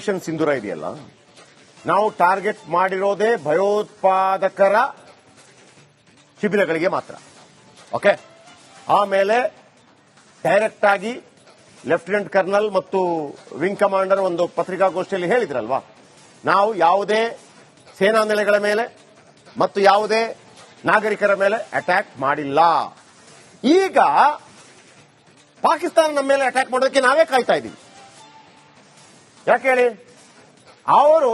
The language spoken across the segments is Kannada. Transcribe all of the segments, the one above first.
ಆಪರೇಷನ್ ಸಿಂಧೂರ ಇದೆಯಲ್ಲ? ನಾವು ಟಾರ್ಗೆಟ್ ಮಾಡಿರೋದೇ ಭಯೋತ್ಪಾದಕರ ಶಿಬಿರಗಳಿಗೆ ಮಾತ್ರ. ಓಕೆ ಆಮೇಲೆ ಡೈರೆಕ್ಟ್ ಆಗಿ ಲೆಫ್ಟಿನೆಂಟ್ ಕರ್ನಲ್ ಮತ್ತು ವಿಂಗ್ ಕಮಾಂಡರ್ ಒಂದು ಪತ್ರಿಕಾಗೋಷ್ಠಿಯಲ್ಲಿ ಹೇಳಿದ್ರಲ್ವಾ? ನಾವು ಯಾವುದೇ ಸೇನಾ ನೆಲೆಗಳ ಮೇಲೆ ಮತ್ತು ಯಾವುದೇ ನಾಗರಿಕರ ಮೇಲೆ ಅಟ್ಯಾಕ್ ಮಾಡಿಲ್ಲ. ಈಗ ಪಾಕಿಸ್ತಾನ ನಮ್ಮ ಮೇಲೆ ಅಟ್ಯಾಕ್ ಮಾಡೋದಕ್ಕೆ ನಾವೇ ಕಾಯ್ತಾ ಇದ್ದೀವಿ. ಯಾಕೆ ಹೇಳಿ? ಅವರು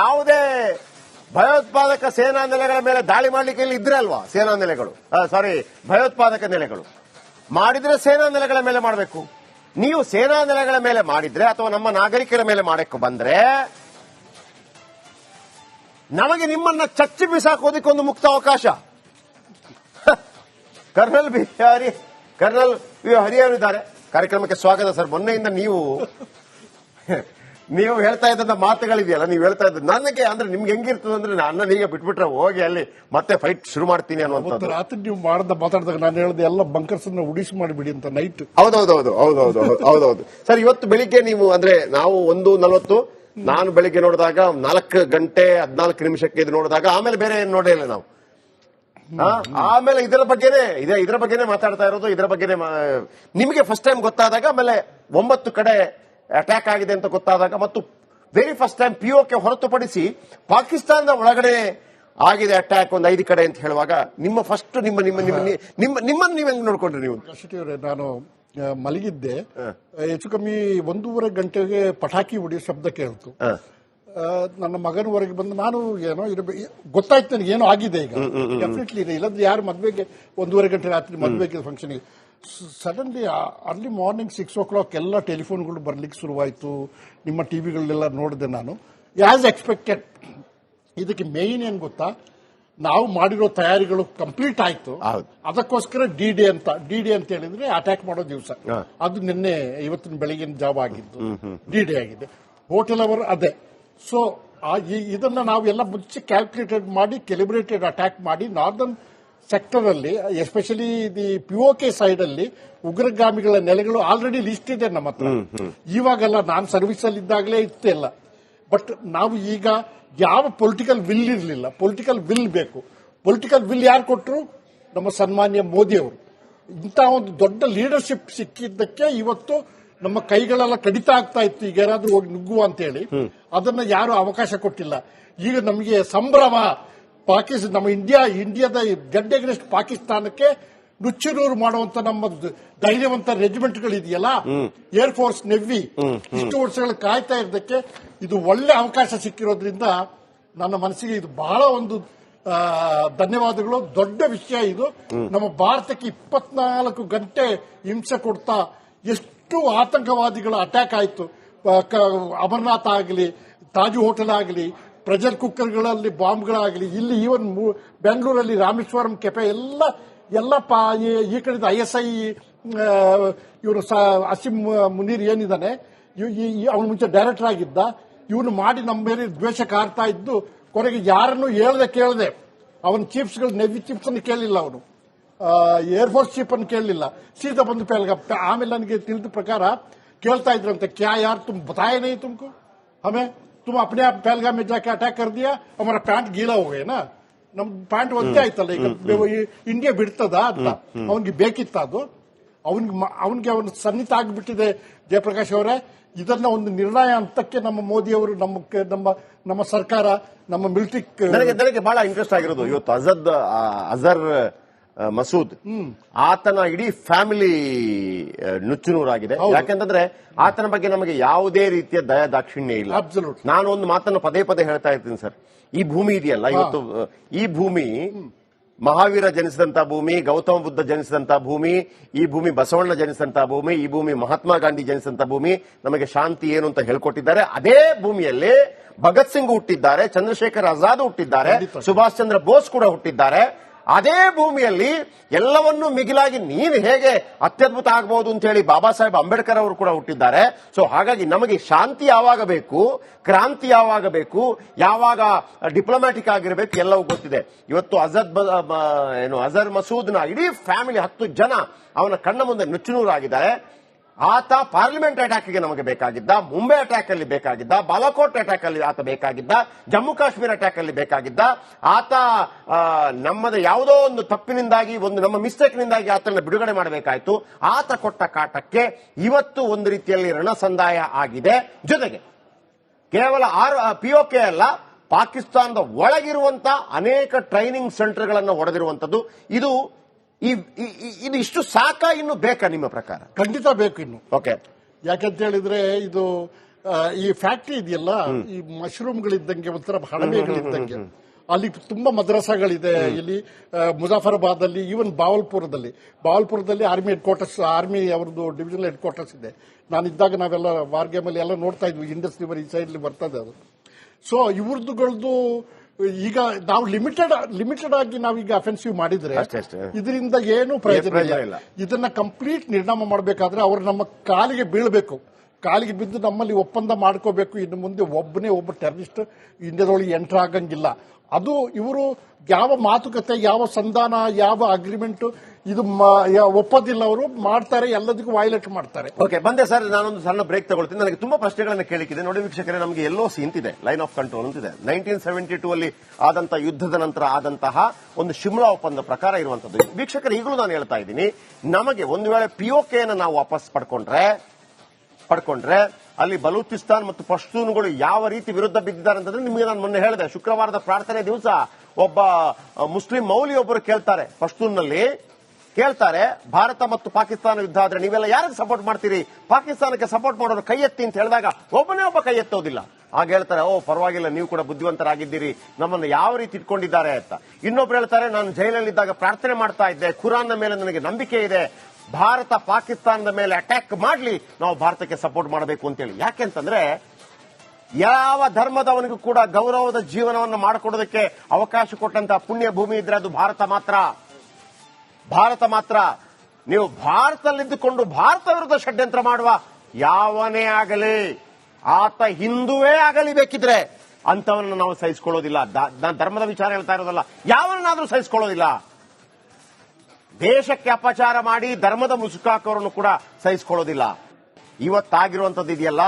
ಯಾವುದೇ ಭಯೋತ್ಪಾದಕ ಸೇನಾ ನೆಲೆಗಳ ಮೇಲೆ ದಾಳಿ ಮಾಡಲಿಕ್ಕೆ ಇಲ್ಲಿ ಇದ್ರೆ ಅಲ್ವಾ, ಸೇನಾ ನೆಲೆಗಳು? ಸಾರಿ ಭಯೋತ್ಪಾದಕ ನೆಲೆಗಳು. ಮಾಡಿದ್ರೆ ಸೇನಾ ನೆಲೆಗಳ ಮೇಲೆ ಮಾಡಬೇಕು. ನೀವು ಸೇನಾ ನೆಲೆಗಳ ಮೇಲೆ ಮಾಡಿದ್ರೆ ಅಥವಾ ನಮ್ಮ ನಾಗರಿಕರ ಮೇಲೆ ಮಾಡಕ್ಕೆ ಬಂದ್ರೆ ನಮಗೆ ನಿಮ್ಮನ್ನ ಚಚ್ಚಿ ಬಿಸಾಕೋದಕ್ಕೆ ಒಂದು ಮುಕ್ತ ಅವಕಾಶ. ಕರ್ನಲ್ ಬಿಹಾರಿ, ಕರ್ನಲ್ ಹರಿಯವರು ಇದ್ದಾರೆ. ಕಾರ್ಯಕ್ರಮಕ್ಕೆ ಸ್ವಾಗತ ಸರ್. ಮೊನ್ನೆಯಿಂದ ನೀವು ನೀವು ಹೇಳ್ತಾ ಇದ್ದಂತ ಮಾತುಗಳಿದೆಯಲ್ಲ ನೀವು ಹೇಳ್ತಾ ಇದ್ದ ನನಗೆ ಅಂದ್ರೆ ನಿಮ್ಗೆ ಹೆಂಗಿರ್ತದೆ ಅಂದ್ರೆ ನನ್ನ ಈಗ ಬಿಟ್ಬಿಟ್ರೆ ಹೋಗಿ ಅಲ್ಲಿ ಮತ್ತೆ ಫೈಟ್ ಶುರು ಮಾಡ್ತೀನಿ ಅನ್ನುವಂಥದ್ದು. ರಾತ್ರಿ ನೀವು ಮಾಡ್ದ ಮಾತಾಡಿದಾಗ ನಾನು ಹೇಳಿದೆ ಎಲ್ಲ ಬಂಕರ್ಸ್ ಅನ್ನ ಉಡಿಸಿ ಮಾಡಿಬಿಡಿ ಅಂತ ನೈಟ್ ಹೌದೌದೌದು ಹೌದೌದು ಹೌದೌದು. ಸರ್ ಇವತ್ತು ಬೆಳಿಗ್ಗೆ ನೀವು ಅಂದ್ರೆ ನಾವು ಒಂದು ನಲವತ್ತು ನಾನು ಬೆಳಿಗ್ಗೆ ನೋಡಿದಾಗ ನಾಲ್ಕು ಗಂಟೆ ಹದಿನಾಲ್ಕು ನಿಮಿಷಕ್ಕೆ ಇದು ನೋಡಿದಾಗ ಆಮೇಲೆ ಬೇರೆ ಏನು ನೋಡೇ ಇಲ್ಲ ನಾವು. ಆಮೇಲೆ ಇದರ ಬಗ್ಗೆನೇ ಇದೆ ಇದರ ಬಗ್ಗೆನೇ ಮಾತಾಡ್ತಾ ಇರೋದು ಇದರ ಬಗ್ಗೆನೇ ನಿಮಗೆ ಫಸ್ಟ್ ಟೈಮ್ ಗೊತ್ತಾದಾಗ ಆಮೇಲೆ ಒಂಬತ್ತು ಕಡೆ ಅಟ್ಯಾಕ್ ಆಗಿದೆ ಅಂತ ಗೊತ್ತಾದಾಗ ಮತ್ತು ವೆರಿ ಫಸ್ಟ್ ಟೈಮ್ ಪಿಒಕೆ ಹೊರತುಪಡಿಸಿ ಪಾಕಿಸ್ತಾನದ ಒಳಗಡೆ ಆಗಿದೆ ಅಟ್ಯಾಕ್ ಒಂದು ಐದು ಕಡೆ ಅಂತ ಹೇಳುವಾಗ ನಿಮ್ಮ ಫಸ್ಟ್ ನಿಮ್ಮ ನಿಮ್ಮ ನಿಮ್ಮ ನಿಮ್ಮ ನಿಮ್ಮನ್ನು ನೀವು ಹೆಂಗ್ ನೋಡ್ಕೊಂಡ್ರಿ ನೀವು? ನಾನು ಮಲಗಿದ್ದೆ. ಹೆಚ್ಚು ಕಮ್ಮಿ ಒಂದೂವರೆ ಗಂಟೆಗೆ ಪಟಾಕಿ ಹೊಡಿಯೋ ಶಬ್ದ ಕೇಳ್ತು. ನನ್ನ ಮಗನವರೆಗೆ ಬಂದು ನಾನು ಏನೋ ಇರಬೇಕು ಗೊತ್ತಾಯ್ತು ನನಗೆ ಏನೋ ಆಗಿದೆ ಈಗ. ಡೆಫಿನೆಟ್ಲಿ ಇದೆ. ಇಲ್ಲದ್ರೆ ಯಾರು ಮದ್ವೆಗೆ ಒಂದೂವರೆ ಗಂಟೆ ರಾತ್ರಿ ಮದ್ವೆಗೆ ಫಂಕ್ಷನ್ಗೆ suddenly early morning six o'clock ಎಲ್ಲ ಟೆಲಿಫೋನ್ಗಳು ಬರ್ಲಿಕ್ಕೆ ಶುರುವಾಯಿತು. ನಿಮ್ಮ ಟಿವಿಗಳನ್ನೆಲ್ಲ ನೋಡಿದೆ ನಾನು. ಆಸ್ ಎಕ್ಸ್ಪೆಕ್ಟೆಡ್ ಇದಕ್ಕೆ ಮೇಯ್ನ್ ಏನು ಗೊತ್ತಾ? ನಾವು ಮಾಡಿರೋ ತಯಾರಿಗಳು ಕಂಪ್ಲೀಟ್ ಆಯ್ತು. ಅದಕ್ಕೋಸ್ಕರ ಡಿ ಡಿ ಅಂತ ಡಿ ಡಿ ಅಂತ ಹೇಳಿದ್ರೆ ಅಟ್ಯಾಕ್ ಮಾಡೋ ದಿವಸ. ಅದು ನಿನ್ನೆ ಇವತ್ತಿನ ಬೆಳಗಿನ ಜಾವ ಆಗಿದ್ದು. ಡಿ ಡಿ ಆಗಿದೆ. ಹೋಟೆಲ್ ಅವರ್ ಅದೇ. ಸೊ ಇದನ್ನ ನಾವು ಎಲ್ಲ ಮುಂಚೆ ಕ್ಯಾಲ್ಕುಲೇಟೆಡ್ ಮಾಡಿ ಕೆಲಿಬ್ರೇಟೆಡ್ ಅಟ್ಯಾಕ್ ಮಾಡಿ ನಾರ್ದರ್ನ್ ಸೆಕ್ಟರ್ ಅಲ್ಲಿ ಎಸ್ಪೆಷಲಿ ದಿ ಪಿಒಕೆ ಸೈಡ್ ಅಲ್ಲಿ ಉಗ್ರಗಾಮಿಗಳ ನೆಲೆಗಳು ಆಲ್ರೆಡಿ ಲಿಸ್ಟ್ ಇದೆ ನಮ್ಮ ಹತ್ರ. ಇವಾಗೆಲ್ಲ ನಾನು ಸರ್ವಿಸ್ ಅಲ್ಲಿ ಇದ್ದಾಗಲೇ ಇತ್ತೆಲ್ಲ ಬಟ್ ನಾವು ಈಗ ಯಾವ ಪೊಲಿಟಿಕಲ್ ವಿಲ್ ಇರಲಿಲ್ಲ. ಪೊಲಿಟಿಕಲ್ ವಿಲ್ ಬೇಕು. ಪೊಲಿಟಿಕಲ್ ವಿಲ್ ಯಾರು ಕೊಟ್ಟರು ನಮ್ಮ ಸನ್ಮಾನ್ಯ ಮೋದಿ ಅವರು. ಇಂಥ ಒಂದು ದೊಡ್ಡ ಲೀಡರ್ಶಿಪ್ ಸಿಕ್ಕಿದ್ದಕ್ಕೆ ಇವತ್ತು ನಮ್ಮ ಕೈಗಳೆಲ್ಲ ಕಡಿತ ಆಗ್ತಾ ಇತ್ತು. ಈಗ ಯಾರಾದ್ರೂ ಹೋಗಿ ನುಗ್ಗುವ ಅಂತ ಹೇಳಿ ಅದನ್ನ ಯಾರು ಅವಕಾಶ ಕೊಟ್ಟಿಲ್ಲ. ಈಗ ನಮಗೆ ಸಂಭ್ರಮ ಪಾಕಿಸ್ತಾನ ನಮ್ಮ ಇಂಡಿಯಾ ಇಂಡಿಯಾದ ಅಗೇನ್ಸ್ಟ್ ಪಾಕಿಸ್ತಾನಕ್ಕೆ ನುಚ್ಚುನೂರು ಮಾಡುವಂತ ನಮ್ಮ ಧೈರ್ಯವಂತ ರೆಜಿಮೆಂಟ್ಗಳು ಇದೆಯಲ್ಲ ಏರ್ ಫೋರ್ಸ್ ನೆವ್ವಿ ಇಷ್ಟು ವರ್ಷಗಳು ಕಾಯ್ತಾ ಇರೋದಕ್ಕೆ ಇದು ಒಳ್ಳೆ ಅವಕಾಶ ಸಿಕ್ಕಿರೋದ್ರಿಂದ ನನ್ನ ಮನಸ್ಸಿಗೆ ಇದು ಬಹಳ ಒಂದು ಧನ್ಯವಾದಗಳು. ದೊಡ್ಡ ವಿಷಯ ಇದು. ನಮ್ಮ ಭಾರತಕ್ಕೆ ಇಪ್ಪತ್ನಾಲ್ಕು ಗಂಟೆ ಹಿಂಸೆ ಕೊಡ್ತಾ ಎಷ್ಟು ಆತಂಕವಾದಿಗಳು ಅಟ್ಯಾಕ್ ಆಯಿತು. ಅಮರ್ನಾಥ್ ಆಗಲಿ ತಾಜು ಹೋಟೆಲ್ ಆಗಲಿ ಪ್ರೆಷರ್ ಕುಕ್ಕರ್ಗಳಲ್ಲಿ ಬಾಂಬ್ಗಳಾಗಲಿ, ಇಲ್ಲಿ ಈವನ್ ಬೆಂಗಳೂರಲ್ಲಿ ರಾಮೇಶ್ವರಂ ಕೆಪೆ ಎಲ್ಲ ಎಲ್ಲ ಪಾ, ಈ ಕಡೆದ ಐ ಎಸ್ ಐ ಇವರು ಅಸಿಂ ಮುನೀರ್ ಏನಿದ್ದಾನೆ ಅವನ ಮುಂಚೆ ಡೈರೆಕ್ಟರ್ ಆಗಿದ್ದ, ಇವನು ಮಾಡಿ ನಮ್ಮ ಮೇಲೆ ದ್ವೇಷ ಕಾರ್ತಾ ಇದ್ದು, ಕೊನೆಗೆ ಯಾರನ್ನು ಹೇಳದೆ ಕೇಳದೆ. ಅವನ ಚೀಫ್ಸ್ಗಳು, ನೆವಿ ಚೀಫ್ಸ್ ಅನ್ನು ಕೇಳಿಲ್ಲ ಅವನು. ಏರ್ಫೋರ್ಸ್ ಚೀಫ್ ಅನ್ನು ಕೇಳಲಿಲ್ಲ ಸೀದಾ ಬಂದು ಪೇಲ್ಗ ಆಮೇಲೆ ನನಗೆ ತಿಳಿದ ಪ್ರಕಾರ ಕೇಳ್ತಾ ಇದ್ರಂತೆ ಕ್ಯಾ ಯಾರು ತುಂಬ ಬತಾಯನೇ ತುಮಕು, ಹಮೇ? तुम अपने आप पहलगाम में जाके अटैक कर दिया हमारा पैंट गीला हो गया ना ನಮ್ ಪ್ಯಾಂಟ್ ಒದ್ದೆ ಆಯ್ತಲ್ಲ ಈಗ ಈ ಇಂಡಿಯಾ ಬಿಡ್ತದ ಅಂತ ಅವನಿಗೆ ಬೇಕಿತ್ತ ಅದು ಅವನಿಗೆ ಅವನಿಗೆ ಅವನ ಸನ್ನಿಹಿತ ಆಗಿಬಿಟ್ಟಿದೆ ಜಯಪ್ರಕಾಶ್ ಅವರೇ ಇದನ್ನ ಒಂದು ನಿರ್ಣಯ ಹಂತಕ್ಕೆ ನಮ್ಮ ಮೋದಿ ಅವರು ನಮ್ಮ ಕ- ನಮ್ಮ ನಮ್ಮ ಸರ್ಕಾರ ನಮ್ಮ ಮಿಲಿಟರಿ ನನಗೆ ನನಗೆ ಬಹಳ ಇಂಟ್ರೆಸ್ಟ್ ಆಗಿರೋದು ಇವತ್ತು ಅಜದ್ ಆ, ಅಜರ್ ಆ, ಮಸೂದ್. ಆತನ ಇಡೀ ಫ್ಯಾಮಿಲಿ ನುಚ್ಚುನೂರಾಗಿದೆ. ಯಾಕಂತಂದ್ರೆ ಆತನ ಬಗ್ಗೆ ನಮಗೆ ಯಾವುದೇ ರೀತಿಯ ದಯ ದಾಕ್ಷಿಣ್ಯ ಇಲ್ಲ. ನಾನು ಒಂದು ಮಾತನ್ನು ಪದೇ ಪದೇ ಹೇಳ್ತಾ ಇರ್ತೀನಿ ಸರ್. ಈ ಭೂಮಿ ಇದೆಯಲ್ಲ ಇವತ್ತು ಈ ಭೂಮಿ ಮಹಾವೀರ ಜನಿಸಿದಂತ ಭೂಮಿ ಗೌತಮ ಬುದ್ಧ ಜನಿಸಿದಂತ ಭೂಮಿ ಈ ಭೂಮಿ ಬಸವಣ್ಣ ಜನಿಸಿದಂತ ಭೂಮಿ ಈ ಭೂಮಿ ಮಹಾತ್ಮ ಗಾಂಧಿ ಜನಿಸಿದಂತ ಭೂಮಿ ನಮಗೆ ಶಾಂತಿ ಏನು ಅಂತ ಹೇಳ್ಕೊಟ್ಟಿದ್ದಾರೆ. ಅದೇ ಭೂಮಿಯಲ್ಲಿ ಭಗತ್ ಸಿಂಗ್ ಹುಟ್ಟಿದ್ದಾರೆ ಚಂದ್ರಶೇಖರ್ ಆಜಾದ್ ಹುಟ್ಟಿದ್ದಾರೆ. ಸುಭಾಷ್ ಚಂದ್ರ ಬೋಸ್ ಕೂಡ ಹುಟ್ಟಿದ್ದಾರೆ. ಅದೇ ಭೂಮಿಯಲ್ಲಿ ಎಲ್ಲವನ್ನೂ ಮಿಗಿಲಾಗಿ ನೀನು ಹೇಗೆ ಅತ್ಯದ್ಭುತ ಆಗಬಹುದು ಅಂತ ಹೇಳಿ ಬಾಬಾ ಸಾಹೇಬ್ ಅಂಬೇಡ್ಕರ್ ಅವರು ಕೂಡ ಹುಟ್ಟಿದ್ದಾರೆ. ಸೊ ಹಾಗಾಗಿ ನಮಗೆ ಶಾಂತಿ ಯಾವಾಗ ಬೇಕು, ಕ್ರಾಂತಿ ಯಾವಾಗ ಬೇಕು, ಯಾವಾಗ ಡಿಪ್ಲೊಮ್ಯಾಟಿಕ್ ಆಗಿರಬೇಕು ಎಲ್ಲವೂ ಗೊತ್ತಿದೆ. ಇವತ್ತು ಅಜದ್ ಏನು, ಅಜರ್ ಮಸೂದ್ನ ಇಡೀ ಫ್ಯಾಮಿಲಿ ಹತ್ತು ಜನ ಅವನ ಕಣ್ಣ ಮುಂದೆ ನುಚ್ಚುನೂರಾಗಿದ್ದಾರೆ. ಆತ ಪಾರ್ಲಿಮೆಂಟ್ ಅಟ್ಯಾಕ್ಗೆ ನಮಗೆ ಬೇಕಾಗಿದ್ದ, ಮುಂಬೈ ಅಟ್ಯಾಕ್ ಅಲ್ಲಿ ಬೇಕಾಗಿದ್ದ, ಬಾಲಾಕೋಟ್ ಅಟ್ಯಾಕ್ ಅಲ್ಲಿ ಆತ ಬೇಕಾಗಿದ್ದ, ಜಮ್ಮು ಕಾಶ್ಮೀರ ಅಟ್ಯಾಕ್ ಅಲ್ಲಿ ಬೇಕಾಗಿದ್ದ, ಆತ ನಮ್ಮದ ಯಾವುದೋ ಒಂದು ತಪ್ಪಿನಿಂದಾಗಿ, ಒಂದು ನಮ್ಮ ಮಿಸ್ಟೇಕ್ ನಿಂದಾಗಿ ಆತನ ಬಿಡುಗಡೆ ಮಾಡಬೇಕಾಯಿತು. ಆತ ಕೊಟ್ಟ ಕಾಟಕ್ಕೆ ಇವತ್ತು ಒಂದು ರೀತಿಯಲ್ಲಿ ರಣಸಂದಾಯ ಆಗಿದೆ. ಜೊತೆಗೆ ಕೇವಲ ಆರ್ ಪಿಒಕೆ ಅಲ್ಲ, ಪಾಕಿಸ್ತಾನದ ಒಳಗಿರುವಂತಹ ಅನೇಕ ಟ್ರೈನಿಂಗ್ ಸೆಂಟರ್ಗಳನ್ನು ಒಡೆದಿರುವಂತದ್ದು. ಇದು ಈ- ಇದು ಇಷ್ಟು ಸಾಕ ಇನ್ನು ಬೇಕಾ ನಿಮ್ಮ ಪ್ರಕಾರ? ಖಂಡಿತ ಬೇಕು ಇನ್ನು. ಓಕೆ. ಯಾಕಂತ ಹೇಳಿದ್ರೆ ಇದು ಈ ಫ್ಯಾಕ್ಟ್ರಿ ಇದೆಯಲ್ಲ ಈ ಮಶ್ರೂಮ್ಗಳಿದ್ದಂಗೆ ಒಂಥರ ಹಣಬೆಗಳಿದ್ದಂಗೆ ಅಲ್ಲಿ ತುಂಬಾ ಮದ್ರಸಾಗಳಿದೆ ಇಲ್ಲಿ ಮುಜಾಫರಾಬಾದ್ ಅಲ್ಲಿ ಈವನ್ ಬಾವಲ್ಪುರದಲ್ಲಿ. ಬಾವಲ್ಪುರದಲ್ಲಿ ಆರ್ಮಿ ಹೆಡ್ ಕ್ವಾರ್ಟರ್ಸ್ ಆರ್ಮಿ ಅವ್ರದ್ದು ಡಿವಿಷನಲ್ ಹೆಡ್ ಕ್ವಾರ್ಟರ್ಸ್ ಇದೆ. ನಾನಿದ್ದಾಗ ನಾವೆಲ್ಲ ವಾರ್ಗೇಮಲ್ಲಿ ಎಲ್ಲ ನೋಡ್ತಾ ಇದ್ವಿ ಇಂಡಸ್ ರಿವರ್ ಈ ಸೈಡ್ ಬರ್ತದೆ ಅದು. ಸೊ ಇವ್ರದ್ದುಗಳದ್ದು ಈಗ ನಾವು ಲಿಮಿಟೆಡ್ ಲಿಮಿಟೆಡ್ ಆಗಿ ನಾವು ಈಗ ಅಫೆನ್ಸಿವ್ ಮಾಡಿದ್ರೆ ಅಷ್ಟೇ, ಅಷ್ಟೇ. ಇದರಿಂದ ಏನು ಪ್ರಯೋಜನ ಇಲ್ಲ. ಇದನ್ನ ಕಂಪ್ಲೀಟ್ ನಿರ್ಣಾಮ ಮಾಡಬೇಕಾದ್ರೆ ಅವರು ನಮ್ಮ ಕಾಲಿಗೆ ಬೀಳಬೇಕು ಕಾಲಿಗೆ ಬಿದ್ದು ನಮ್ಮಲ್ಲಿ ಒಪ್ಪಂದ ಮಾಡ್ಕೋಬೇಕು ಇನ್ನು ಮುಂದೆ ಒಬ್ಬನೇ ಒಬ್ಬ ಟೆರರಿಸ್ಟ್ ಇಂಡಿಯಾದೊಳಗೆ ಎಂಟರ್ ಆಗಂಗಿಲ್ಲ ಅದು ಇವರು ಯಾವ ಮಾತುಕತೆ ಯಾವ ಸಂಧಾನ ಯಾವ ಅಗ್ರಿಮೆಂಟ್ ಇದು ಒಪ್ಪೋದಿಲ್ಲ ಅವರು, ಮಾಡ್ತಾರೆ, ಎಲ್ಲದಕ್ಕೂ ವೈಲೇಟ್ ಮಾಡ್ತಾರೆ. ಓಕೆ ಬಂದೆ ಸರ್, ನಾನೊಂದು ಸಣ್ಣ ಬ್ರೇಕ್ ತಗೊಳ್ತೀನಿ. ನನಗೆ ತುಂಬಾ ಪ್ರಶ್ನೆಗಳನ್ನ ಕೇಳಿಕ್ಕಿದೆ. ನೋಡಿ ವೀಕ್ಷಕರೇ, ನಮಗೆ ಎಲ್ಲೋ ಇಂತಿದೆ ಲೈನ್ ಆಫ್ ಕಂಟ್ರೋಲ್ ಅಂತಿದೆ. ನೈನ್ಟೀನ್ ಸೆವೆಂಟಿ ಟೂ ಅಲ್ಲಿ ಆದಂತಹ ಯುದ್ಧದ ನಂತರ ಆದಂತಹ ಒಂದು ಶಿಮ್ಲಾ ಒಪ್ಪಂದ ಪ್ರಕಾರ ಇರುವಂತದ್ದು ವೀಕ್ಷಕರು, ಈಗಲೂ ನಾನು ಹೇಳ್ತಾ ಇದ್ದೀನಿ, ನಮಗೆ ಒಂದು ವೇಳೆ ಪಿಒಕೆಯನ್ನು ನಾವು ವಾಪಸ್ ಪಡ್ಕೊಂಡ್ರೆ ಪಡ್ಕೊಂಡ್ರೆ, ಅಲ್ಲಿ ಬಲೂಚಿಸ್ತಾನ್ ಮತ್ತು ಪಶ್ತೂನ್ಗಳು ಯಾವ ರೀತಿ ವಿರುದ್ಧ ಬಿದ್ದಿದ್ದಾರೆ ಅಂತಂದ್ರೆ ನಿಮಗೆ ನಾನು ಮೊನ್ನೆ ಹೇಳಿದೆ. ಶುಕ್ರವಾರದ ಪ್ರಾರ್ಥನೆ ದಿವಸ ಒಬ್ಬ ಮುಸ್ಲಿಂ ಮೌಲಿ ಒಬ್ಬರು ಕೇಳ್ತಾರೆ ಪಶ್ತೂನ್ನಲ್ಲಿ ಕೇಳ್ತಾರೆ ಭಾರತ ಮತ್ತು ಪಾಕಿಸ್ತಾನ ಯುದ್ಧ ಆದ್ರೆ ನೀವೆಲ್ಲ ಯಾರಿಗೆ ಸಪೋರ್ಟ್ ಮಾಡ್ತೀರಿ? ಪಾಕಿಸ್ತಾನಕ್ಕೆ ಸಪೋರ್ಟ್ ಮಾಡೋರು ಕೈ ಎತ್ತಿ ಅಂತ ಹೇಳಿದಾಗ ಒಬ್ಬನೇ ಒಬ್ಬ ಕೈ ಎತ್ತೋದಿಲ್ಲ. ಆಗ ಹೇಳ್ತಾರೆ, ಓ, ಪರವಾಗಿಲ್ಲ, ನೀವು ಕೂಡ ಬುದ್ಧಿವಂತರಾಗಿದ್ದೀರಿ, ನಮ್ಮನ್ನು ಯಾವ ರೀತಿ ಇಟ್ಕೊಂಡಿದ್ದಾರೆ ಅಂತ. ಇನ್ನೊಬ್ರು ಹೇಳ್ತಾರೆ, ನಾನು ಜೈಲಲ್ಲಿದ್ದಾಗ ಪ್ರಾರ್ಥನೆ ಮಾಡ್ತಾ ಇದ್ದೆ ಖುರಾನ್ನ ಮೇಲೆ ನನಗೆ ನಂಬಿಕೆ ಇದೆ, ಭಾರತ ಪಾಕಿಸ್ತಾನದ ಮೇಲೆ ಅಟ್ಯಾಕ್ ಮಾಡಲಿ, ನಾವು ಭಾರತಕ್ಕೆ ಸಪೋರ್ಟ್ ಮಾಡಬೇಕು ಅಂತೇಳಿ ಯಾಕೆಂತಂದ್ರೆ ಯಾವ ಧರ್ಮದವನಿಗೂ ಕೂಡ ಗೌರವದ ಜೀವನವನ್ನು ಮಾಡಿಕೊಡೋದಕ್ಕೆ ಅವಕಾಶ ಕೊಟ್ಟಂತಹ ಪುಣ್ಯ ಭೂಮಿ ಇದ್ರೆ ಅದು ಭಾರತ ಮಾತ್ರ. ಭಾರತ ಮಾತ್ರ. ನೀವು ಭಾರತದಲ್ಲಿದ್ದುಕೊಂಡು ಭಾರತ ವಿರುದ್ಧ ಷಡ್ಯಂತ್ರ ಮಾಡುವ ಯಾವನೇ ಆಗಲಿ, ಆತ ಹಿಂದುವೇ ಆಗಲಿ ಬೇಕಿದ್ರೆ ಅಂತವನ್ನ ನಾವು ಸಹಿಸಿಕೊಳ್ಳೋದಿಲ್ಲ. ನಾನು ಧರ್ಮದ ವಿಚಾರ ಹೇಳ್ತಾ ಇರೋದಲ್ಲ ಯಾವನ್ನಾದ್ರೂ ಸಹಿಸಿಕೊಳ್ಳೋದಿಲ್ಲ. ದೇಶಕ್ಕೆ ಅಪಚಾರ ಮಾಡಿ ಧರ್ಮದ ಮುಸುಕಾಕವರನ್ನು ಕೂಡ ಸಹಿಸಿಕೊಳ್ಳೋದಿಲ್ಲ. ಇವತ್ತಾಗಿರುವಂತದ್ದು ಇದೆಯಲ್ಲ,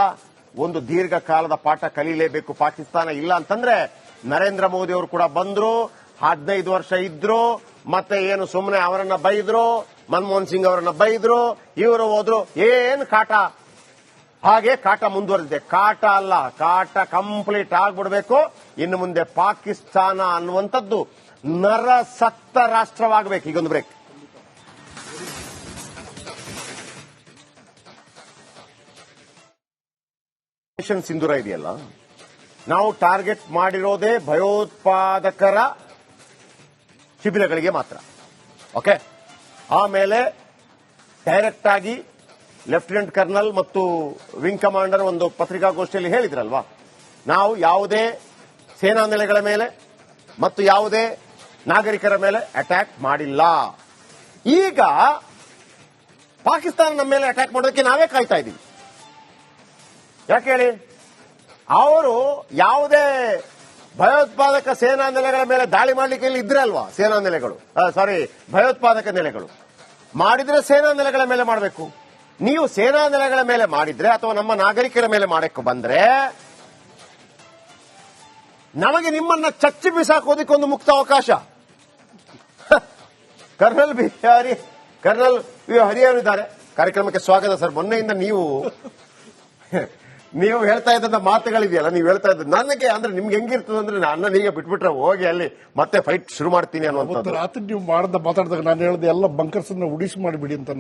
ಒಂದು ದೀರ್ಘಕಾಲದ ಪಾಠ ಕಲೀಲೇಬೇಕು. ಪಾಕಿಸ್ತಾನ ಇಲ್ಲ ಅಂತಂದ್ರೆ ನರೇಂದ್ರ ಮೋದಿ ಅವರು ಕೂಡ ಬಂದ್ರು, ಹದಿನೈದು ವರ್ಷ ಇದ್ರು ಮತ್ತೆ ಏನು ಸುಮ್ಮನೆ ಅವರನ್ನ ಬೈದ್ರು, ಮನಮೋಹನ್ ಸಿಂಗ್ ಅವರನ್ನ ಬೈದ್ರು, ಇವರು ಹೋದ್ರು, ಏನ್ ಕಾಟ? ಹಾಗೆ ಕಾಟ ಮುಂದುವರೆದಿದೆ. ಕಾಟ ಅಲ್ಲ, ಕಾಟ ಕಂಪ್ಲೀಟ್ ಆಗ್ಬಿಡ್ಬೇಕು. ಇನ್ನು ಮುಂದೆ ಪಾಕಿಸ್ತಾನ ಅನ್ನುವಂಥದ್ದು ನರಸತ್ತ ರಾಷ್ಟ್ರವಾಗಬೇಕು. ಈಗೊಂದು ಬ್ರೇಕ್. ಸಿಂಧೂರ ಇದೆಯಲ್ಲ? ನಾವು ಟಾರ್ಗೆಟ್ ಮಾಡಿರೋದೇ ಭಯೋತ್ಪಾದಕರ ಶಿಬಿರಗಳಿಗೆ ಮಾತ್ರ. ಓಕೆ ಆಮೇಲೆ ಡೈರೆಕ್ಟ್ ಆಗಿ ಲೆಫ್ಟಿನೆಂಟ್ ಕರ್ನಲ್ ಮತ್ತು ವಿಂಗ್ ಕಮಾಂಡರ್ ಒಂದು ಪತ್ರಿಕಾಗೋಷ್ಠಿಯಲ್ಲಿ ಹೇಳಿದ್ರಲ್ವಾ? ನಾವು ಯಾವುದೇ ಸೇನಾ ನೆಲೆಗಳ ಮೇಲೆ ಮತ್ತು ಯಾವುದೇ ನಾಗರಿಕರ ಮೇಲೆ ಅಟ್ಯಾಕ್ ಮಾಡಿಲ್ಲ. ಈಗ ಪಾಕಿಸ್ತಾನ ನಮ್ಮ ಮೇಲೆ ಅಟ್ಯಾಕ್ ಮಾಡೋದಕ್ಕೆ ನಾವೇ ಕಾಯ್ತಾ ಇದ್ದೀವಿ. ಯಾಕೆ ಹೇಳಿ? ಅವರು ಯಾವುದೇ ಭಯೋತ್ಪಾದಕ ಸೇನಾ ನೆಲೆಗಳ ಮೇಲೆ ದಾಳಿ ಮಾಡಲಿಕ್ಕೆ ಇಲ್ಲಿ ಇದ್ರೆ ಅಲ್ವಾ, ಸೇನಾ ನೆಲೆಗಳು? ಸಾರಿ ಭಯೋತ್ಪಾದಕ ನೆಲೆಗಳು. ಮಾಡಿದ್ರೆ ಸೇನಾ ನೆಲೆಗಳ ಮೇಲೆ ಮಾಡಬೇಕು. ನೀವು ಸೇನಾ ನೆಲೆಗಳ ಮೇಲೆ ಮಾಡಿದ್ರೆ ಅಥವಾ ನಮ್ಮ ನಾಗರಿಕರ ಮೇಲೆ ಮಾಡಕ್ಕೆ ಬಂದ್ರೆ, ನಮಗೆ ನಿಮ್ಮನ್ನ ಚಚ್ಚಿ ಬಿಸಾಕೋದಕ್ಕೆ ಒಂದು ಮುಕ್ತ ಅವಕಾಶ. ಕರ್ನಲ್ ಬಿಹಾರಿ, ಕರ್ನಲ್ ಇದ್ದಾರೆ. ಕಾರ್ಯಕ್ರಮಕ್ಕೆ ಸ್ವಾಗತ ಸರ್. ಮೊನ್ನೆಯಿಂದ ನೀವು ನೀವು ಹೇಳ್ತಾ ಇದ್ದಂತ ಮಾತುಗಳಿದೆಯಲ್ಲ, ನೀವು ಹೇಳ್ತಾ ಇದ್ದ, ನನಗೆ ಅಂದ್ರೆ ನಿಮ್ಗೆ ಹೆಂಗಿರ್ತದೆ ಅಂದ್ರೆ ನನ್ನ ಈಗ ಬಿಟ್ಬಿಟ್ರೆ ಹೋಗಿ ಅಲ್ಲಿ ಮತ್ತೆ ಫೈಟ್ ಶುರು ಮಾಡ್ತೀನಿ ಅನ್ನೋದು ರಾತ್ರಿ ನೀವು ಮಾಡಿದ ಮಾತಾಡಿದಾಗ ನಾನು ಹೇಳ್ದೆ, ಎಲ್ಲ ಬಂಕರ್ಸ್ ಉಡಿಸಿ ಮಾಡಿಬಿಡಿ ಅಂತ.